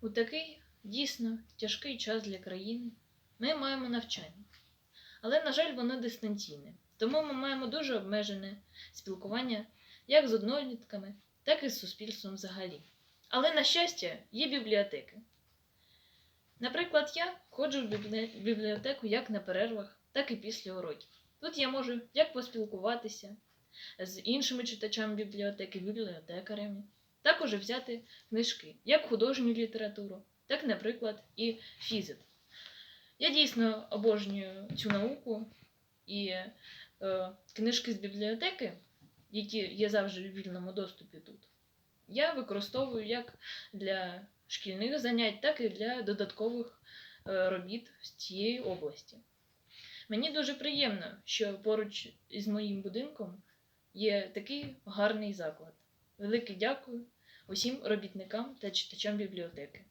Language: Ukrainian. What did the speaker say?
У такий дійсно тяжкий час для країни ми маємо навчання. Але, на жаль, воно дистанційне. Тому ми маємо дуже обмежене спілкування як з однолітками, так і з суспільством взагалі. Але, на щастя, є бібліотеки. Наприклад, я ходжу в бібліотеку як на перервах, так і після уроків. Тут я можу як поспілкуватися з іншими читачами бібліотеки, бібліотекарями, також взяти книжки, як художню літературу, так, наприклад, і фізику. Я дійсно обожнюю цю науку і е, книжки з бібліотеки, які є завжди в вільному доступі тут, я використовую як для шкільних занять, так і для додаткових е, робіт з цієї області. Мені дуже приємно, що поруч із моїм будинком є такий гарний заклад. Велике дякую усім робітникам та читачам бібліотеки.